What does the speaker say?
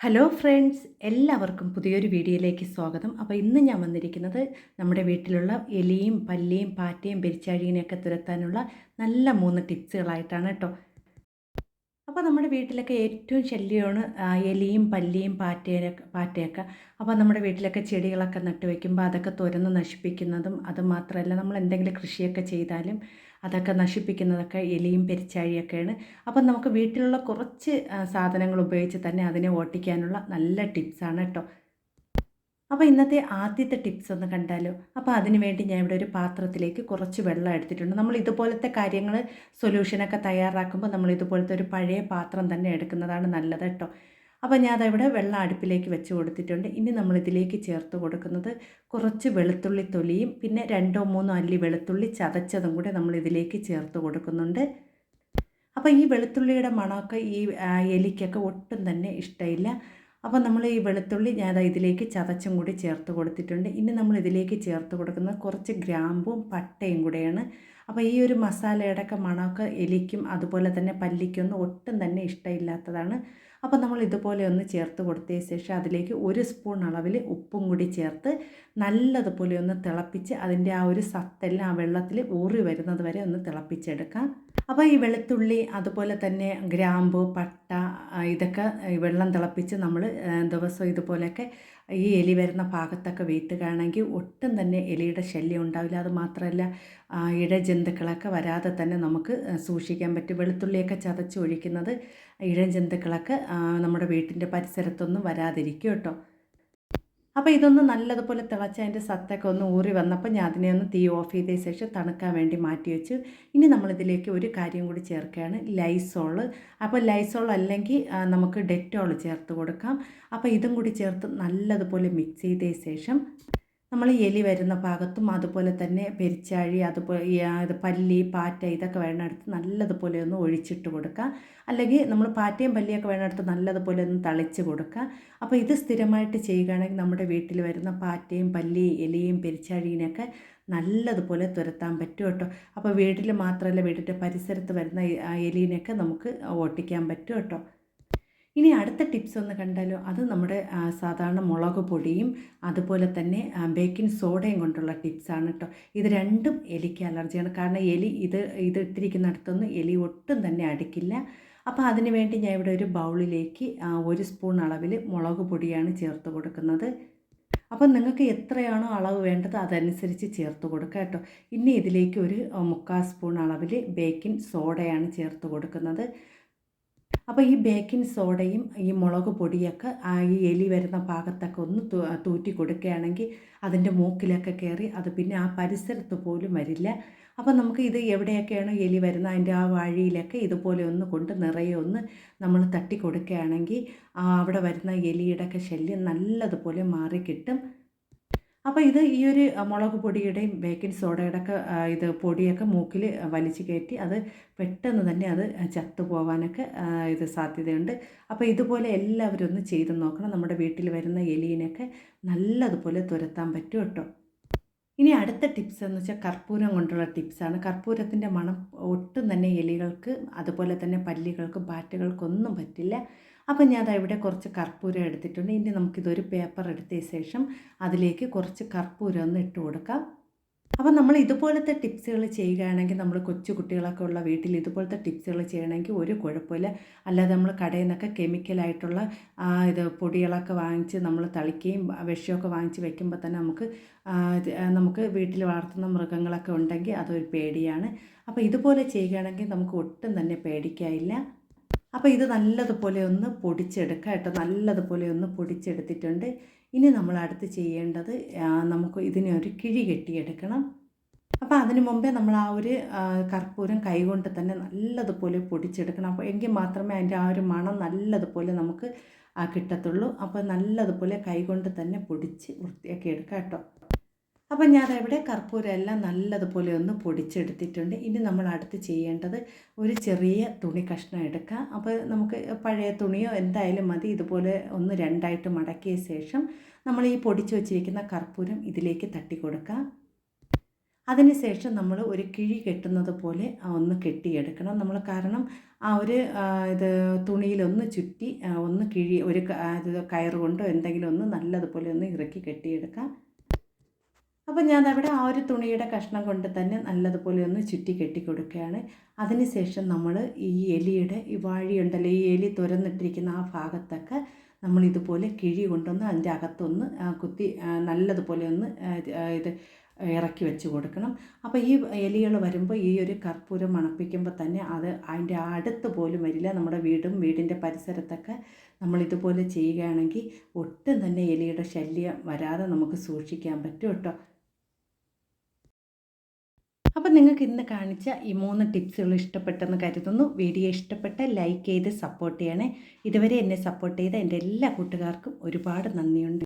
Hello friends എല്ലാവർക്കും പുതിയൊരു വീഡിയോയിലേക്ക് സ്വാഗതം. അപ്പോൾ ഇന്ന് ഞാൻ വന്നിരിക്കുന്നത് നമ്മുടെ വീട്ടിലുള്ള എലിയും പല്ലിയും പാറ്റയും പെരിച്ചാഴിനെയൊക്കെ തുരത്താനുള്ള നല്ല മൂന്ന് ടിപ്സുകളായിട്ടാണ് കേട്ടോ. അപ്പോൾ നമ്മുടെ വീട്ടിലൊക്കെ ഏറ്റവും ശല്യമാണ് എലിയും പല്ലിയും പാറ്റയൊക്കെ പാറ്റയൊക്കെ. അപ്പോൾ നമ്മുടെ വീട്ടിലൊക്കെ ചെടികളൊക്കെ നട്ടുവെക്കുമ്പോൾ അതൊക്കെ തുരന്ന് നശിപ്പിക്കുന്നതും അത് മാത്രമല്ല നമ്മൾ എന്തെങ്കിലും കൃഷിയൊക്കെ ചെയ്താലും അതൊക്കെ നശിപ്പിക്കുന്നതൊക്കെ എലിയും പെരിച്ചാഴിയൊക്കെയാണ്. അപ്പം നമുക്ക് വീട്ടിലുള്ള കുറച്ച് സാധനങ്ങൾ ഉപയോഗിച്ച് തന്നെ അതിനെ ഓട്ടിക്കാനുള്ള നല്ല ടിപ്സാണ് കേട്ടോ അപ്പോൾ ഇന്നത്തെ ആദ്യത്തെ ടിപ്സ് ഒന്ന് കണ്ടാലോ? അപ്പോൾ അതിനുവേണ്ടി ഞാൻ ഇവിടെ ഒരു പാത്രത്തിലേക്ക് കുറച്ച് വെള്ളം എടുത്തിട്ടുണ്ട്. നമ്മൾ ഇതുപോലത്തെ കാര്യങ്ങൾ സൊല്യൂഷനൊക്കെ തയ്യാറാക്കുമ്പോൾ നമ്മൾ ഇതുപോലത്തെ ഒരു പഴയ പാത്രം തന്നെ എടുക്കുന്നതാണ് നല്ലത് കേട്ടോ അപ്പോൾ ഞാൻ അതവിടെ വെള്ളം അടുപ്പിലേക്ക് വെച്ച് കൊടുത്തിട്ടുണ്ട്. ഇനി നമ്മളിതിലേക്ക് ചേർത്ത് കൊടുക്കുന്നത് കുറച്ച് വെളുത്തുള്ളി തൊലിയും പിന്നെ രണ്ടോ മൂന്നോ അല്ലി വെളുത്തുള്ളി ചതച്ചതും കൂടെ നമ്മളിതിലേക്ക് ചേർത്ത് കൊടുക്കുന്നുണ്ട്. അപ്പോൾ ഈ വെളുത്തുള്ളിയുടെ മണമൊക്കെ ഈ എലിക്കൊക്കെ ഒട്ടും തന്നെ ഇഷ്ടമില്ല. അപ്പോൾ നമ്മൾ ഈ വെളുത്തുള്ളി ഞാൻ ഇതിലേക്ക് ചതച്ചും കൂടി ചേർത്ത് കൊടുത്തിട്ടുണ്ട്. ഇനി നമ്മൾ ഇതിലേക്ക് ചേർത്ത് കൊടുക്കുന്നത് കുറച്ച് ഗ്രാമ്പും പട്ടയും കൂടെയാണ്. അപ്പോൾ ഈ ഒരു മസാലയുടെ ഒക്കെ മണമൊക്കെ എലിക്കും അതുപോലെ തന്നെ പല്ലിക്കൊന്നും ഒട്ടും തന്നെ ഇഷ്ടമില്ലാത്തതാണ്. അപ്പോൾ നമ്മൾ ഇതുപോലെ ഒന്ന് ചേർത്ത് കൊടുത്തതിന് ശേഷം അതിലേക്ക് ഒരു സ്പൂൺ അളവിൽ ഉപ്പും കൂടി ചേർത്ത് നല്ലതുപോലെ ഒന്ന് തിളപ്പിച്ച് അതിന്റെ ആ ഒരു സത്തെല്ലാം ആ വെള്ളത്തിൽ ഊറി വരുന്നത് വരെ ഒന്ന് തിളപ്പിച്ചെടുക്കാം. അപ്പോൾ ഈ വെളുത്തുള്ളി അതുപോലെ തന്നെ ഗ്രാമ്പു പട്ട ഇതൊക്കെ വെള്ളം തിളപ്പിച്ച് നമ്മൾ ദിവസം ഇതുപോലെയൊക്കെ ഈ എലി വരുന്ന ഭാഗത്തൊക്കെ വീട്ടുകയാണെങ്കിൽ ഒട്ടും തന്നെ എലിയുടെ ശല്യം ഉണ്ടാവില്ല. അത് മാത്രമല്ല ഇഴ ഇഴജന്തുക്കളൊക്കെ വരാതെ തന്നെ നമുക്ക് സൂക്ഷിക്കാൻ പറ്റും. വെളുത്തുള്ളിയൊക്കെ ചതച്ച് ഒഴിക്കുന്നത് ഇഴജന്തുക്കളൊക്കെ നമ്മുടെ വീട്ടിന്റെ പരിസരത്തൊന്നും വരാതിരിക്കും കേട്ടോ. അപ്പോൾ ഇതൊന്ന് നല്ലതുപോലെ തിളച്ച് അതിന്റെ സത്തൊക്കെ ഒന്ന് ഊറി വന്നപ്പോൾ ഞാൻ അതിനെ ഒന്ന് തീ ഓഫ് ചെയ്ത ശേഷം തണുക്കാൻ വേണ്ടി മാറ്റി വെച്ചു. ഇനി നമ്മളിതിലേക്ക് ഒരു കാര്യം കൂടി ചേർക്കുകയാണ് ലൈസോൾ അപ്പോൾ ലൈസോൾ അല്ലെങ്കിൽ നമുക്ക് ഡെറ്റോൾ ചേർത്ത് കൊടുക്കാം. അപ്പോൾ ഇതും കൂടി ചേർത്ത് നല്ലതുപോലെ മിക്സ് ചെയ്ത ശേഷം നമ്മൾ എലി വരുന്ന ഭാഗത്തും അതുപോലെ തന്നെ പെരിച്ചാഴി അതുപോലെ പല്ലി പാറ്റ ഇതൊക്കെ വേണമെടുത്ത് നല്ലതുപോലെ ഒന്ന് ഒഴിച്ചിട്ട് കൊടുക്കുക. അല്ലെങ്കിൽ നമ്മൾ പാറ്റയും പല്ലിയൊക്കെ വേണമെടുത്ത് നല്ലതുപോലെ ഒന്ന് തളിച്ച് കൊടുക്കുക. അപ്പോൾ ഇത് സ്ഥിരമായിട്ട് ചെയ്യുകയാണെങ്കിൽ നമ്മുടെ വീട്ടിൽ വരുന്ന പാറ്റയും പല്ലി എലിയും പെരിച്ചാഴീനെയൊക്കെ നല്ലതുപോലെ തുരത്താൻ പറ്റും കേട്ടോ. അപ്പോൾ വീട്ടിൽ മാത്രമല്ല വീടിന്റെ പരിസരത്ത് വരുന്ന എലീനെയൊക്കെ നമുക്ക് ഓട്ടിക്കാൻ പറ്റും കേട്ടോ. ഇനി അടുത്ത ടിപ്സ് ഒന്ന് കണ്ടാലോ? അത് നമ്മുടെ സാധാരണ മുളക് പൊടിയും അതുപോലെ തന്നെ ബേക്കിംഗ് സോഡയും കൊണ്ടുള്ള ടിപ്സാണ് കേട്ടോ ഇത് രണ്ടും എലിക്ക് അലർജിയാണ് കാരണം എലി ഇത് ഇത് ഇട്ടിരിക്കുന്നിടത്തൊന്നും എലി ഒട്ടും തന്നെ അടിക്കില്ല. അപ്പോൾ അതിന് വേണ്ടി ഞാൻ ഇവിടെ ഒരു ബൗളിലേക്ക് ഒരു സ്പൂൺ അളവിൽ മുളക് പൊടിയാണ് ചേർത്ത് കൊടുക്കുന്നത്. അപ്പം നിങ്ങൾക്ക് എത്രയാണോ അളവ് വേണ്ടത് അതനുസരിച്ച് ചേർത്ത് കൊടുക്കുക കേട്ടോ ഇനി ഇതിലേക്ക് ഒരു മുക്കാൽ സ്പൂൺ അളവിൽ ബേക്കിംഗ് സോഡയാണ് ചേർത്ത് കൊടുക്കുന്നത്. അപ്പോൾ ഈ ബേക്കിംഗ് സോഡയും ഈ മുളക് പൊടിയൊക്കെ ആ ഈ എലി വരുന്ന ഭാഗത്തൊക്കെ ഒന്ന് തൂറ്റി കൊടുക്കുകയാണെങ്കിൽ അതിന്റെ മൂക്കിലൊക്കെ കയറി അത് പിന്നെ ആ പരിസരത്ത് പോലും വരില്ല. അപ്പോൾ നമുക്ക് ഇത് എവിടെയൊക്കെയാണ് എലി വരുന്നത്? അതിന്റെ ആ വഴിയിലൊക്കെ ഇതുപോലെ ഒന്ന് കൊണ്ട് നിറയെ ഒന്ന് നമ്മൾ തട്ടി കൊടുക്കുകയാണെങ്കിൽ അവിടെ വരുന്ന എലിയുടെയൊക്കെ ശല്യം നല്ലതുപോലെ മാറി കിട്ടും അപ്പോൾ ഇത് ഈ ഒരു മുളക് പൊടിയുടെയും ബേക്കിംഗ് സോഡയുടെ ഒക്കെ ഇത് പൊടിയൊക്കെ മൂക്കിൽ വലിച്ചു കയറ്റി അത് പെട്ടെന്ന് തന്നെ അത് ചത്തു പോകാനൊക്കെ ഇത് സാധ്യതയുണ്ട്. അപ്പോൾ ഇതുപോലെ എല്ലാവരും ഒന്ന് ചെയ്ത് നോക്കണം. നമ്മുടെ വീട്ടിൽ വരുന്ന എലീനൊക്കെ നല്ലതുപോലെ തുരത്താൻ പറ്റും കേട്ടോ. ഇനി അടുത്ത ടിപ്സ് എന്ന് വെച്ചാൽ കർപ്പൂരം കൊണ്ടുള്ള ടിപ്സാണ്. കർപ്പൂരത്തിന്റെ മണം ഒട്ടും തന്നെ എലികൾക്ക് അതുപോലെ തന്നെ പല്ലികൾക്കും പാറ്റകൾക്കൊന്നും പറ്റില്ല. അപ്പം ഞാൻ ഇവിടെ കുറച്ച് കർപ്പൂരം എടുത്തിട്ടുണ്ട്. ഇനി നമുക്കിതൊരു പേപ്പർ എടുത്ത ശേഷം അതിലേക്ക് കുറച്ച് കർപ്പൂരം ഒന്ന് ഇട്ട് കൊടുക്കാം. അപ്പം നമ്മൾ ഇതുപോലത്തെ ടിപ്സുകൾ ചെയ്യുകയാണെങ്കിൽ നമ്മൾ കൊച്ചു കുട്ടികളൊക്കെ ഉള്ള വീട്ടിൽ ഇതുപോലത്തെ ടിപ്സുകൾ ചെയ്യണമെങ്കിൽ ഒരു കുഴപ്പമില്ല. അല്ലാതെ നമ്മൾ കടയിൽ നിന്നൊക്കെ കെമിക്കലായിട്ടുള്ള ഇത് പൊടികളൊക്കെ വാങ്ങിച്ച് നമ്മൾ തളിക്കുകയും വിഷമൊക്കെ വാങ്ങിച്ച് വെക്കുമ്പോൾ തന്നെ നമുക്ക് നമുക്ക് വീട്ടിൽ വളർത്തുന്ന മൃഗങ്ങളൊക്കെ ഉണ്ടെങ്കിൽ അതൊരു പേടിയാണ്. അപ്പോൾ ഇതുപോലെ ചെയ്യുകയാണെങ്കിൽ നമുക്ക് ഒട്ടും തന്നെ പേടിക്കാനില്ല. അപ്പോൾ ഇത് നല്ലതുപോലെ ഒന്ന് പൊടിച്ചെടുക്കുക കേട്ടോ. നല്ലതുപോലെ ഒന്ന് പൊടിച്ചെടുത്തിട്ടുണ്ട്. ഇനി നമ്മൾ അടുത്ത് ചെയ്യേണ്ടത് നമുക്ക് ഇതിനെ ഒരു കിഴി കെട്ടിയെടുക്കണം. അപ്പോൾ അതിനു മുമ്പേ നമ്മൾ ആ ഒരു കർപ്പൂരം കൈകൊണ്ട് തന്നെ നല്ലതുപോലെ പൊടിച്ചെടുക്കണം. അപ്പോൾ എങ്കിൽ മാത്രമേ അതിന്റെ ആ ഒരു മണം നല്ലതുപോലെ നമുക്ക് കിട്ടത്തുള്ളൂ. അപ്പോൾ നല്ലതുപോലെ കൈകൊണ്ട് തന്നെ പൊടിച്ച് വൃത്തിയാക്കി എടുക്കാം കേട്ടോ. അപ്പം ഞാൻ ഇവിടെ കർപ്പൂരം എല്ലാം നല്ലതുപോലെ ഒന്ന് പൊടിച്ചെടുത്തിട്ടുണ്ട്. ഇനി നമ്മൾ അടുത്ത് ചെയ്യേണ്ടത് ഒരു ചെറിയ തുണി കഷ്ണം എടുക്കുക അപ്പോൾ നമുക്ക് പഴയ തുണിയോ എന്തായാലും മതി. ഇതുപോലെ ഒന്ന് രണ്ടായിട്ട് മടക്കിയ ശേഷം നമ്മൾ ഈ പൊടിച്ചു വച്ചിരിക്കുന്ന കർപ്പൂരം ഇതിലേക്ക് തട്ടി കൊടുക്കുക അതിനുശേഷം നമ്മൾ ഒരു കിഴി കെട്ടുന്നത് പോലെ ഒന്ന് കെട്ടിയെടുക്കണം. നമ്മൾ കാരണം ആ ഒരു ഇത് തുണിയിലൊന്ന് ചുറ്റി ഒന്ന് കിഴി ഒരു ഇത് കയറുകൊണ്ടോ എന്തെങ്കിലും ഒന്ന് നല്ലതുപോലെ ഒന്ന് ഇറക്കി കെട്ടിയെടുക്കാം. അപ്പോൾ ഞാൻ അവിടെ ആ ഒരു തുണിയുടെ കഷ്ണം കൊണ്ട് തന്നെ നല്ലതുപോലെ ഒന്ന് ചുറ്റി കെട്ടി കൊടുക്കുകയാണ്. അതിനുശേഷം നമ്മൾ ഈ എലിയുടെ ഈ വാഴിയുണ്ടല്ലോ ഈ എലി തുരന്നിട്ടിരിക്കുന്ന ആ ഭാഗത്തൊക്കെ നമ്മൾ ഇതുപോലെ കിഴി കൊണ്ടൊന്ന് അതിന്റെ അകത്തൊന്ന് കുത്തി നല്ലതുപോലെ ഒന്ന് ഇത് ഇറക്കി വെച്ച് കൊടുക്കണം. അപ്പോൾ ഈ എലികൾ വരുമ്പോൾ ഈ ഒരു കർപ്പൂരം മണപ്പിക്കുമ്പോൾ തന്നെ അത് അതിന്റെ അടുത്ത് പോലും വരില്ല. നമ്മുടെ വീടും വീടിന്റെ പരിസരത്തൊക്കെ നമ്മൾ ഇതുപോലെ ചെയ്യുകയാണെങ്കിൽ ഒട്ടും തന്നെ എലിയുടെ ശല്യം വരാതെ നമുക്ക് സൂക്ഷിക്കാൻ പറ്റും കേട്ടോ. അപ്പോൾ നിങ്ങൾക്ക് ഇന്ന് കാണിച്ച ഈ മൂന്ന് ടിപ്സുകൾ ഇഷ്ടപ്പെട്ടെന്ന് കരുതുന്നു. വീഡിയോ ഇഷ്ടപ്പെട്ട ലൈക്ക് ചെയ്ത് സപ്പോർട്ട് ചെയ്യണേ. ഇതുവരെ എന്നെ സപ്പോർട്ട് ചെയ്ത എന്റെ എല്ലാ കൂട്ടുകാർക്കും ഒരുപാട് നന്ദിയുണ്ട്.